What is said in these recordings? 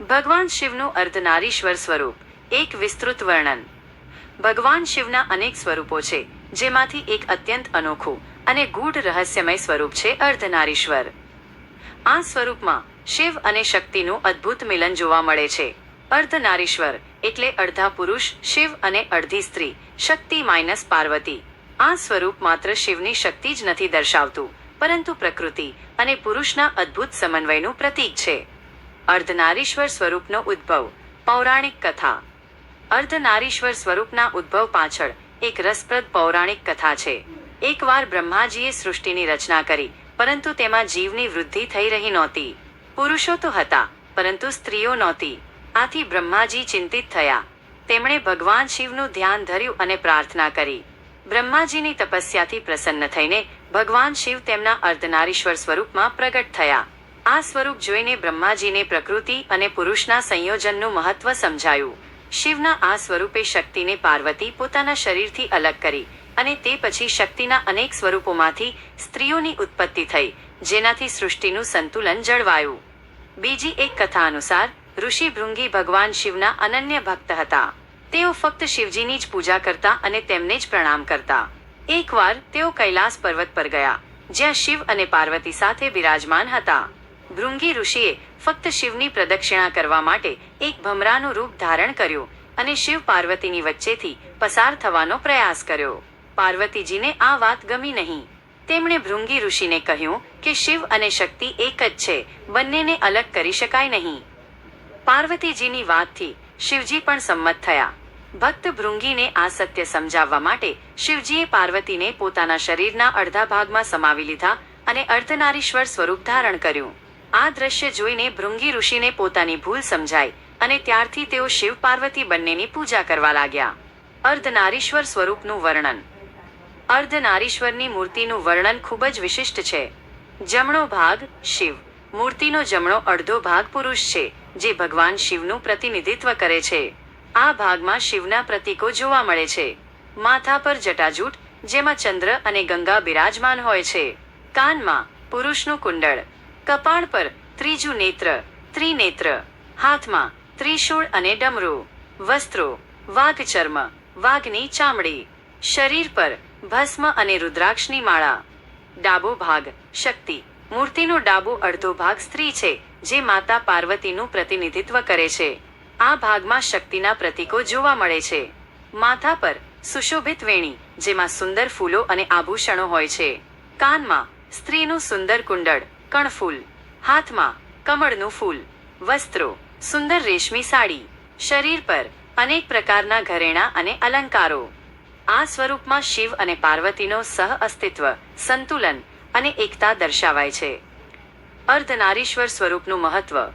ભગવાન શિવનું અર્ધનારીશ્વર સ્વરૂપ, એક વિસ્તૃત વર્ણન. ભગવાન શિવના અનેક સ્વરૂપો છે, જેમાંથી એક અત્યંત અનોખું અને ગૂઢ રહસ્યમય સ્વરૂપ છે અર્ધનારીશ્વર. આ સ્વરૂપમાં શિવ અને શક્તિનું અદ્ભુત મિલન જોવા મળે છે. અર્ધનારીશ્વર એટલે અડધા પુરુષ, શિવ અને અડધી સ્ત્રી, શક્તિ માઇનસ પાર્વતી. આ સ્વરૂપ માત્ર શિવની શક્તિ જ નથી દર્શાવતું, પરંતુ પ્રકૃતિ અને પુરુષના અદ્ભુત સમન્વયનું પ્રતીક છે. અર્ધનારીશ્વર સ્વરૂપનો ઉદ્ભવ. પૌરાણિક કથા. અર્ધનારીશ્વર સ્વરૂપના ઉદ્ભવ પાછળ એક રસપ્રદ પૌરાણિક કથા છે. એકવાર બ્રહ્માજીએ સૃષ્ટિની રચના કરી, પરંતુ તેમાં જીવની વૃદ્ધિ થઈ રહી નહોતી. પુરુષો તો હતા, પરંતુ સ્ત્રીઓ નહોતી. આથી બ્રહ્માજી ચિંતિત થયા. તેમણે ભગવાન શિવનું ધ્યાન ધર્યું અને પ્રાર્થના કરી. બ્રહ્માજીની તપસ્યાથી પ્રસન્ન થઈને ભગવાન શિવ તેમના અર્ધનારીશ્વર સ્વરૂપમાં પ્રગટ થયા. આ સ્વરૂપ જોઈને બ્રહ્માજીને પ્રકૃતિ અને પુરુષના સંયોજનનું મહત્વ સમજાયું. શિવના આ સ્વરૂપે શક્તિને પાર્વતી પોતાના શરીરથી અલગ કરી અને તે પછી શક્તિના અનેક સ્વરૂપોમાંથી સ્ત્રીઓની ઉત્પત્તિ થઈ, જેનાથી સૃષ્ટિનું સંતુલન જળવાયું. બીજી એક કથા અનુસાર, ઋષિ ભૃંગી ભગવાન શિવના અનન્ય ભક્ત હતા. તેઓ ફક્ત શિવજીની જ પૂજા કરતા અને તેમને જ પ્રણામ કરતા. એકવાર તેઓ કૈલાસ પર્વત પર ગયા, જ્યાં શિવ અને પાર્વતી સાથે બિરાજમાન હતા. ભૃંગી ઋષિએ ફક્ત શિવની પ્રદક્ષિણા કરવા માટે એક ભમરાનું રૂપ ધારણ કર્યું અને શિવ પાર્વતીની વચ્ચેથી પસાર થવાનો પ્રયાસ કર્યો. પાર્વતીજીને આ વાત ગમી નહીં. તેમણે ભૃંગી ઋષિને કહ્યું કે શિવ અને શક્તિ એક જ છે, બંનેને અલગ કરી શકાય નહીં. પાર્વતીજીની વાતથી શિવજી પણ સંમત થયા. ભક્ત ભૃંગીને આ સત્ય સમજાવવા માટે શિવજીએ પાર્વતીને પોતાના શરીરના અડધા ભાગમાં સમાવી લીધા અને અર્ધનારીશ્વર સ્વરૂપ ધારણ કર્યું. આ દ્રશ્ય જોઈને ભૃંગી ઋષિને પોતાની ભૂલ સમજાઈ અને ત્યારથી તેઓ શિવ પાર્વતી બંનેની પૂજા કરવા લાગ્યા. અર્ધનારીશ્વર સ્વરૂપનું વર્ણન. અર્ધનારીશ્વરની મૂર્તિનું વર્ણન ખૂબ જ વિશિષ્ટ છે. જમણો ભાગ શિવ. મૂર્તિનો જમણો અડધો ભાગ પુરુષ છે, જે ભગવાન શિવનું પ્રતિનિધિત્વ કરે છે. આ ભાગમાં શિવના પ્રતીકો જોવા મળે છે. માથા પર જટાજૂટ, જેમાં ચંદ્ર અને ગંગા બિરાજમાન હોય છે. કાનમાં પુરુષનું કુંડળ. કપાળ પર ત્રીજું નેત્ર, ત્રિનેત્ર, હાથમાં ત્રિશૂળ અને ડમરું, વસ્ત્રો વાઘ ચર્મ વાઘની ચામડી, શરીર પર ભસ્મ અને રુદ્રાક્ષની માળા. ડાબો ભાગ, શક્તિ. મૂર્તિનો ડાબો અડધો ભાગ સ્ત્રી છે, જે માતા પાર્વતીનું પ્રતિનિધિત્વ કરે છે. આ ભાગમાં શક્તિના પ્રતીકો જોવા મળે છે. માથા પર સુશોભિત વેણી, જેમાં સુંદર ફૂલો અને આભૂષણો હોય છે. કાનમાં સ્ત્રીનું સુંદર કુંડળ કણફૂલ હાથમાં કમળનું ફૂલ. વસ્ત્રો. સુંદર રેશમી સાડી. શરીર પર અનેક પ્રકારના ઘરેણાં અને અલંકારો. આ સ્વરૂપમાં શિવ અને પાર્વતીનો સહ અસ્તિત્વ, સંતુલન અને એકતા દર્શાવાય છે. અર્ધનારીશ્વર સ્વરૂપનું મહત્વ.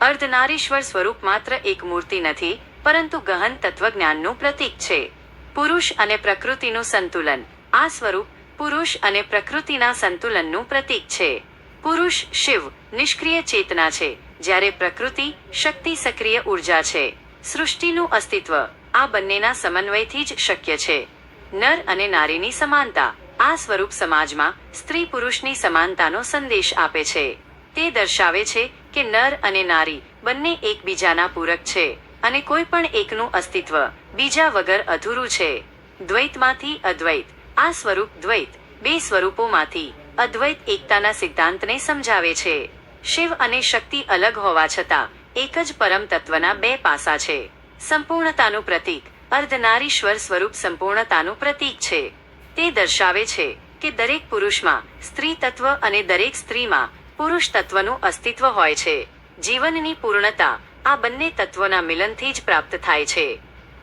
અર્ધનારીશ્વર સ્વરૂપ માત્ર એક મૂર્તિ નથી, પરંતુ ગહન તત્વજ્ઞાનનું પ્રતીક છે. પુરુષ અને પ્રકૃતિનું સંતુલન. આ સ્વરૂપ પુરુષ અને પ્રકૃતિના સંતુલનનું પ્રતીક છે. પુરુષ શિવ નિષ્ક્રિય ચેતના છે, જ્યારે પ્રકૃતિ શક્તિ સક્રિય ઊર્જા છે. સૃષ્ટિનું અસ્તિત્વ આ બંનેના સમન્વયથી જ શક્ય છે. નર અને નારીની સમાનતા આ સ્વરૂપ સમાજમાં સ્ત્રી પુરુષની સમાનતાનો સંદેશ આપે છે. તે દર્શાવે છે કે નર અને નારી બંને એકબીજાના પૂરક છે અને કોઈ પણ એકનું અસ્તિત્વ બીજા વગર અધૂરું છે. દ્વૈતમાંથી અદ્વૈત, આ સ્વરૂપ દ્વૈત, બે સ્વરૂપોમાંથી અદ્વૈત એકતાના સિદ્ધાંતને સમજાવે છે. શિવ અને શક્તિ અલગ હોવા છતાં, એક જ પરમ તત્વના બે પાસા છે. સંપૂર્ણતાનું પ્રતીક, અર્ધનારીશ્વર સ્વરૂપ સંપૂર્ણતાનું પ્રતીક છે. તે દર્શાવે છે કે દરેક પુરુષમાં સ્ત્રી તત્વ અને દરેક સ્ત્રીમાં પુરુષ તત્વનું અસ્તિત્વ હોય છે. જીવનની પૂર્ણતા આ બંને તત્વોના મિલનથી જ પ્રાપ્ત થાય છે.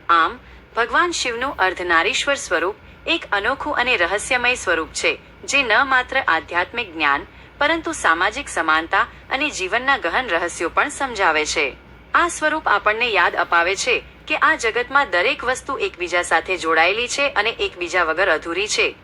આમ, ભગવાન શિવનું અર્ધનારીશ્વર સ્વરૂપ એક અનોખું અને રહસ્યમય સ્વરૂપ છે, જે ન માત્ર આધ્યાત્મિક જ્ઞાન, પરંતુ સામાજિક સમાનતા અને જીવનના ગહન રહસ્યો પણ સમજાવે છે. આ સ્વરૂપ આપણને યાદ અપાવે છે કે આ જગતમાં દરેક વસ્તુ એકબીજા સાથે જોડાયેલી છે અને એકબીજા વગર અધૂરી છે.